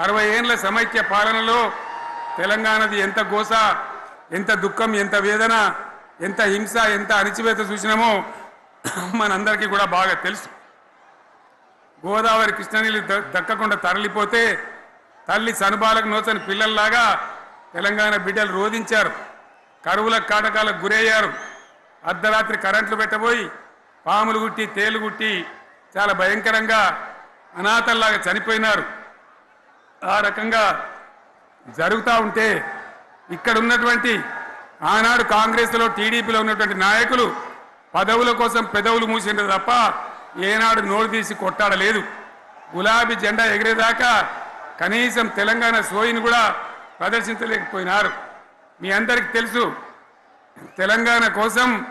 అరవై ఏండ్ల సమైక్య పాలనలో తెలంగాణది ఎంత గోస ఎంత దుఃఖం ఎంత వేదన ఎంత హింస ఎంత అణిచివేత చూసినామో మనందరికీ కూడా బాగా తెలుసు. గోదావరి కృష్ణనీళ్ళు ద- దక్కకుండా తరలిపోతే తల్లి సనుబాలకు నోచని పిల్లల్లాగా తెలంగాణ బిడ్డలు రోధించారు. కరువుల కాటకాలకు గురయ్యారు. అర్ధరాత్రి కరెంట్లు పెట్టబోయి పాములు గుట్టి తేలు గుట్టి చాలా భయంకరంగా అనాథల్లాగా చనిపోయినారు. ఆ రకంగా జరుగుతూ ఉంటే ఇక్కడ ఉన్నటువంటి ఆనాడు కాంగ్రెస్లో టీడీపీలో ఉన్నటువంటి నాయకులు పదవుల కోసం పెదవులు మూసిండ్రు తప్ప ఏనాడు నోరు తీసి కొట్టాడలేదు. గులాబీ జెండా ఎగిరేదాకా కనీసం తెలంగాణ సోయిని కూడా ప్రదర్శించలేకపోయినారు. మీ అందరికి తెలుసు తెలంగాణ కోసం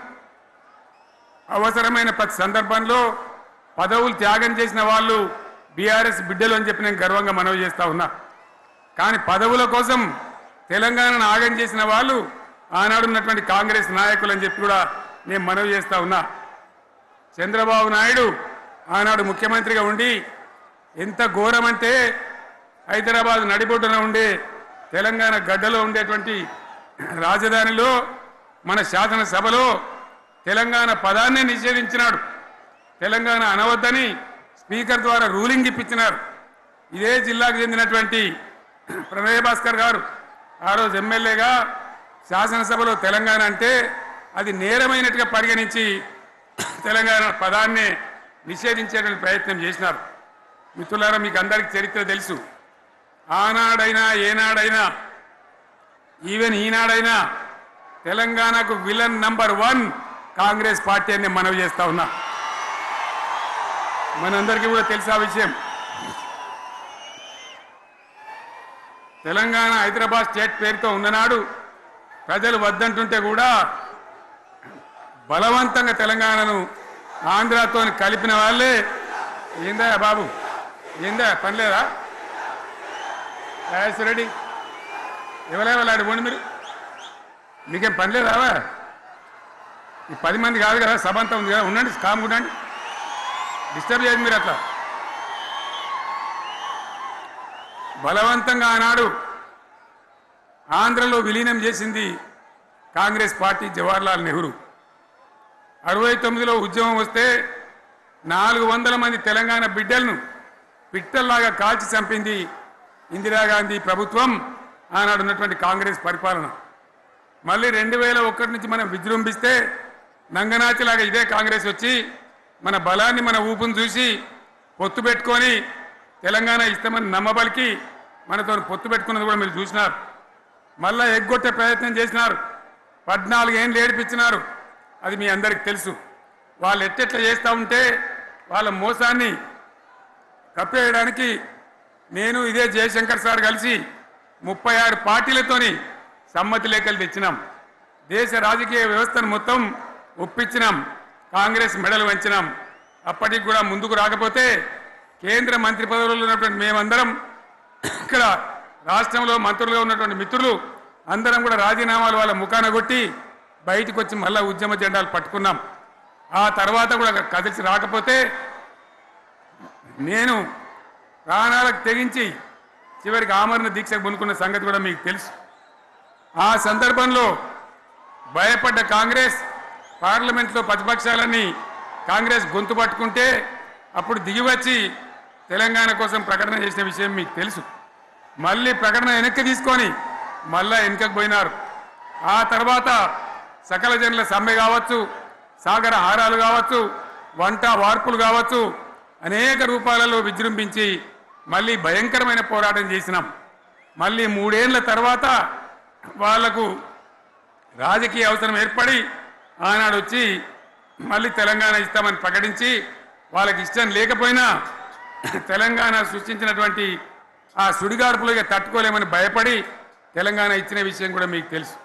అవసరమైన ప్రతి సందర్భంలో పదవులు త్యాగం చేసిన వాళ్ళు బీఆర్ఎస్ బిడ్డలు అని చెప్పి నేను గర్వంగా మనవి చేస్తా ఉన్నా. కానీ పదవుల కోసం తెలంగాణను ఆగం చేసిన వాళ్ళు ఆనాడు ఉన్నటువంటి కాంగ్రెస్ నాయకులు అని చెప్పి కూడా నేను మనవి చేస్తా ఉన్నా. చంద్రబాబు నాయుడు ఆనాడు ముఖ్యమంత్రిగా ఉండి ఎంత ఘోరమంటే హైదరాబాద్ నడిబొడ్డున ఉండే తెలంగాణ గడ్డలో ఉండేటువంటి రాజధానిలో మన శాసనసభలో తెలంగాణ పదాన్ని నిషేధించినాడు. తెలంగాణ అనవద్దని స్పీకర్ ద్వారా రూలింగ్ ఇప్పించినారు. ఇదే జిల్లాకు చెందినటువంటి ప్రణయ భాస్కర్ గారు. ఆ రోజు ఎమ్మెల్యేగా శాసనసభలో తెలంగాణ అంటే అది నేరమైనట్టుగా పరిగణించి తెలంగాణ పదాన్ని నిషేధించేటువంటి ప్రయత్నం చేసినారు. మిత్రులారా మీకు అందరికీ చరిత్ర తెలుసు. ఆనాడైనా ఏనాడైనా ఈవెన్ ఈనాడైనా తెలంగాణకు villain number one Congress party అని మనవి చేస్తా ఉన్నా. మనందరికీ కూడా తెలుసు ఆ విషయం? తెలంగాణ హైదరాబాద్ స్టేట్ పేరుతో ఉన్ననాడు ప్రజలు వద్దంటుంటే కూడా బలవంతంగా తెలంగాణను ఆంధ్రతో కలిపిన వాళ్ళే ఏందా బాబు? ఏందా? పనిలేదా? రెడ్డి ఎవరెవరు పోండి మీరు? మీకేం పనిలేదావా? ఈ పది మంది కాదు కదా సభ అంతా ఉంది కదా ఉండండి కామ్ ఉండండి. డిస్టర్బ్ చేయదు మీరు అట్లా. బలవంతంగా ఆనాడు ఆంధ్రలో విలీనం చేసింది కాంగ్రెస్ పార్టీ జవహర్లాల్ నెహ్రూ. అరవై తొమ్మిదిలో ఉద్యమం వస్తే నాలుగు వందల మంది తెలంగాణ బిడ్డలను పిట్టల్లాగా కాల్చి చంపింది ఇందిరాగాంధీ ప్రభుత్వం ఆనాడు ఉన్నటువంటి కాంగ్రెస్ పరిపాలన. మళ్ళీ రెండు వేల ఒకటి నుంచి మనం విజృంభిస్తే నంగనాచిలాగా ఇదే కాంగ్రెస్ వచ్చి మన బలాన్ని మన ఊపును చూసి పొత్తు పెట్టుకొని తెలంగాణ ఇస్తామని నమ్మబలికి మనతో పొత్తు పెట్టుకున్నది కూడా మీరు చూసినారు. మళ్ళా ఎగ్గొట్టే ప్రయత్నం చేసినారు. పద్నాలుగు ఏళ్ళు ఏడిపించినారు. అది మీ అందరికి తెలుసు. వాళ్ళు ఎట్టెట్లా చేస్తూ ఉంటే వాళ్ళ మోసాన్ని కప్పేయడానికి నేను ఇదే జయశంకర్ సార్ కలిసి ముప్పై ఆరు పార్టీలతోని సమ్మతి లేఖలు తెచ్చినాం. దేశ రాజకీయ వ్యవస్థను మొత్తం ఒప్పించినాం. కాంగ్రెస్ మెడలు వంచినాం. అప్పటికి కూడా ముందుకు రాకపోతే కేంద్ర మంత్రి పదవుల్లో ఉన్నటువంటి మేమందరం ఇక్కడ రాష్ట్రంలో మంత్రులుగా ఉన్నటువంటి మిత్రులు అందరం కూడా రాజీనామాలు వాళ్ళ ముఖాన కొట్టి బయటకు వచ్చి మళ్ళా ఉద్యమ జెండాలు పట్టుకున్నాం. ఆ తర్వాత కూడా కదిలిసి రాకపోతే నేను ప్రాణాలకు తెగించి చివరికి ఆమరణ దీక్షకు పొందుకున్న సంగతి కూడా మీకు తెలుసు. ఆ సందర్భంలో భయపడ్డ కాంగ్రెస్ పార్లమెంట్లో ప్రతిపక్షాలన్నీ కాంగ్రెస్ గొంతు పట్టుకుంటే అప్పుడు దిగివచ్చి తెలంగాణ కోసం ప్రకటన చేసిన విషయం మీకు తెలుసు. మళ్ళీ ప్రకటన వెనక్కి తీసుకొని మళ్ళా వెనుకకు పోయినారు. ఆ తర్వాత సకల జనుల సమ్మె కావచ్చు సాగర హారాలు కావచ్చు వంట వార్పులు కావచ్చు అనేక రూపాలలో విజృంభించి మళ్ళీ భయంకరమైన పోరాటం చేసినాం. మళ్ళీ మూడేళ్ళ తర్వాత వాళ్ళకు రాజకీయ అవసరం ఏర్పడి ఆనాడు వచ్చి మళ్ళీ తెలంగాణ ఇస్తామని ప్రకటించి వాళ్ళకి ఇష్టం లేకపోయినా తెలంగాణ సృష్టించినటువంటి ఆ సుడిగాడుపులుగా తట్టుకోలేమని భయపడి తెలంగాణ ఇచ్చిన విషయం కూడా మీకు తెలుసు.